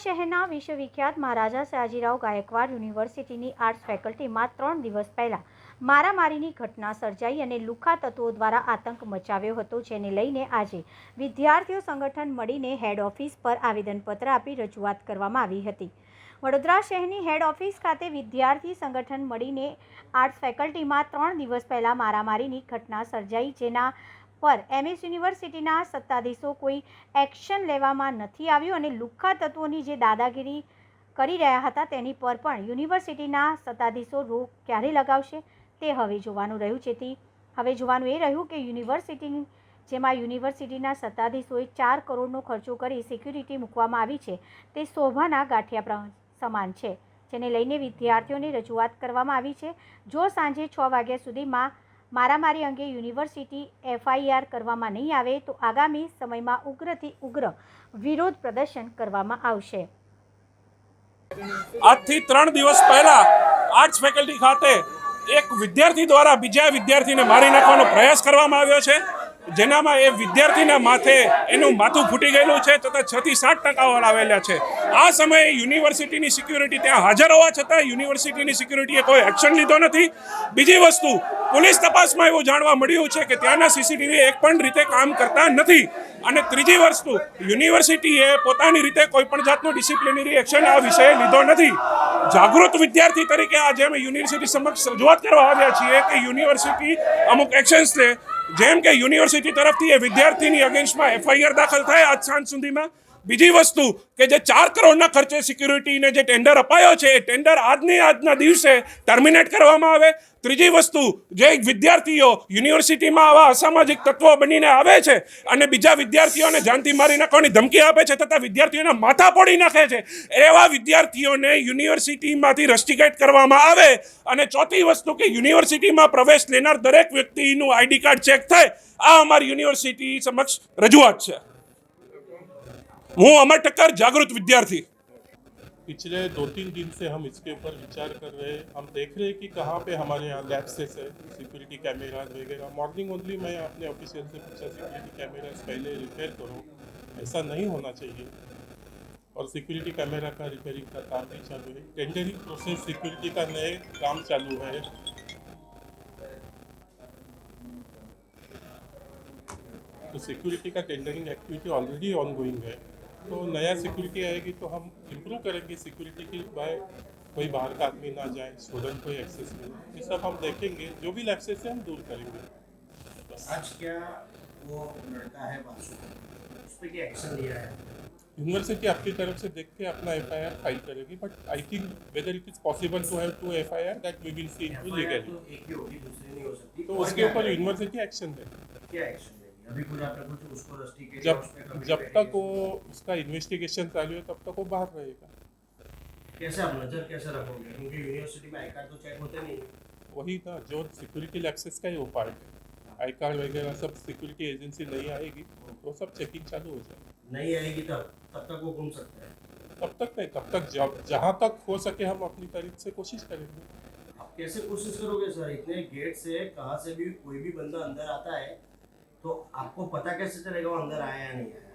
શહેરના વિશ્વવિખ્યાત મહારાજા સયાજીરાવ ગાયકવાડ યુનિવર્સિટીની આર્ટ્સ ફેકલ્ટીમાં ત્રણ દિવસ પહેલા મારામારીની ઘટના સર્જાઈ અને લુખા તત્વો દ્વારા આતંક મચાવ્યો હતો, જેને લઈને આજે વિદ્યાર્થીઓ સંગઠન મળીને હેડ ઓફિસ પર આવેદનપત્ર આપી રજૂઆત કરવામાં આવી હતી. વડોદરા શહેરની હેડ ઓફિસ ખાતે વિદ્યાર્થી સંગઠન મળીને આર્ટ્સ ફેકલ્ટીમાં ત્રણ દિવસ પહેલાં મારામારીની ઘટના સર્જાઈ, જેના પર એમએસ યુનિવર્સિટીના સત્તાધીશો કોઈ એક્શન લેવામાં નથી આવ્યું અને લુખ્ખા તત્વોની જે દાદાગીરી કરી રહ્યા હતા તેની પર પણ યુનિવર્સિટીના સત્તાધીશો રોક ક્યારે લગાવશે તે હવે જોવાનું રહ્યું. જેથી હવે જોવાનું એ રહ્યું કે યુનિવર્સિટી જેમાં યુનિવર્સિટીના સત્તાધીશોએ ચાર કરોડનો ખર્ચો કરી સિક્યુરિટી મૂકવામાં આવી છે તે શોભાના ગાંઠિયા સમાન છે. જેને લઈને વિદ્યાર્થીઓની રજૂઆત કરવામાં આવી છે. જો સાંજે છ વાગ્યા સુધીમાં મારામારી અંગે યુનિવર્સિટી એફઆઈઆર કરવામાં નહીં આવે તો આગામી સમયમાં ઉગ્રથી ઉગ્ર વિરોધ પ્રદર્શન કરવામાં આવશે. આજથી ત્રણ દિવસ પહેલા આર્ટ્સ ફેકલ્ટી ખાતે એક વિદ્યાર્થી દ્વારા બીજા વિદ્યાર્થીને મારી નાખવાનો પ્રયાસ કરવામાં આવ્યો છે. જેનામાં એ વિદ્યાર્થીના માથે એનું માથું ફૂટી ગયેલું છે તથા છ થી સાત ટકાવાળ આવેલા છે. આ સમયે યુનિવર્સિટીની સિક્યુરિટી ત્યાં હાજર હોવા છતાં યુનિવર્સિટીની સિક્યુરિટીએ કોઈ એક્શન લીધો નથી. બીજી વસ્તુ, પોલીસ તપાસમાં એવું જાણવા મળ્યું છે કે ત્યાંના સીસીટીવી એક પણ રીતે કામ કરતા નથી. અને ત્રીજી વસ્તુ, યુનિવર્સિટીએ પોતાની રીતે કોઈ પણ જાતનું ડિસિપ્લિનરી એક્શન આ વિષયે લીધો નથી. જાગૃત વિદ્યાર્થી તરીકે આજે અમે યુનિવર્સિટી સમક્ષ રજૂઆત કરવા આવ્યા છીએ કે યુનિવર્સિટી અમુક એક્શન્સ લે જેમ કે યુનિવર્સિટી તરફથી એ વિદ્યાર્થીની અગેન્સ્ટમાં એફઆઈઆર દાખલ થાય આજ સાંજ સુધીમાં. બીજી વસ્તુ કે જે ચાર કરોડના ખર્ચે સિક્યુરિટીને જે ટેન્ડર અપાયો છે, એ ટેન્ડર આજની આજના દિવસે ટર્મિનેટ કરવામાં આવે. ત્રીજી વસ્તુ, જે વિદ્યાર્થીઓ યુનિવર્સિટીમાં આવા અસામાજિક તત્વો બનીને આવે છે અને બીજા વિદ્યાર્થીઓને જાનથી મારી નાખવાની ધમકી આપે છે તથા વિદ્યાર્થીઓના માથા પોડી નાખે છે, એવા વિદ્યાર્થીઓને યુનિવર્સિટીમાંથી રસ્ટિકેટ કરવામાં આવે. અને ચોથી વસ્તુ કે યુનિવર્સિટીમાં પ્રવેશ લેનાર દરેક વ્યક્તિનું આઈડી કાર્ડ ચેક થાય. આ અમારી યુનિવર્સિટી સમક્ષ રજૂઆત છે. હું અમર ટક્કર જાગૃત વિદ્યાર્થી पिछले दो तीन दिन से हम इसके ऊपर विचार कर रहे हैं हम देख रहे हैं कि कहाँ पे हमारे यहाँ लैप्सेस है सिक्योरिटी कैमराज वगैरह मॉर्निंग ओनली मैं अपने ऑफिशियल से पूछा सिक्योरिटी कैमराज पहले रिपेयर करो ऐसा नहीं होना चाहिए और सिक्योरिटी कैमरा का रिपेयरिंग का काम भी चालू है टेंडरिंग प्रोसेस सिक्योरिटी का नए काम चालू है तो सिक्योरिटी का tendering activity already ongoing है तो नया सिक्योरिटी आएगी तो हम इम्प्रूव करेंगे सिक्योरिटी की बाय कोई बाहर का आदमी ना जाए स्टूडेंट कोई एक्सेस मिले ये सब हम देखेंगे जो भी एक्सेस है हम दूर करेंगे। बस आज क्या वो लड़का है उस पर क्या एक्शन लिया है? यूनिवर्सिटी आपकी तरफ़ से देख के अपना एफ़ आई आर फ़ाइल करेगी but I think whether it is possible to have to F I R that we will see into FIR legally तो ही नहीं हो तो उसके ऊपर यूनिवर्सिटी एक्शन दे क्या एक्शन जब जब तक वो उसका इन्वेस्टिगेशन चालू है तब तक वो बाहर रहेगा। कैसे आप नज़र कैसे रखोगे? क्योंकि यूनिवर्सिटी में आई कार्ड तो चेक होते नहीं वही था जो सिक्योरिटी एक्सेस का ही वो पार्ट है। आई कार्ड वगैरह सब सिक्योरिटी एजेंसी नहीं आएगी तो सब चेकिंग चालू हो जाएगी। नहीं आएगी तब? तब तक वो घूम सकते हैं। तब तक नहीं तब तक जब जहाँ तक हो सके हम अपनी तरफ़ से कोशिश करेंगे। आप कैसे कोशिश करोगे सर इतने गेट से कहाँ से भी कोई भी बंदा अंदर आता है तो आपको पता कैसे चलेगा वो अंदर आया या नहीं आया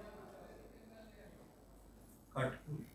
कट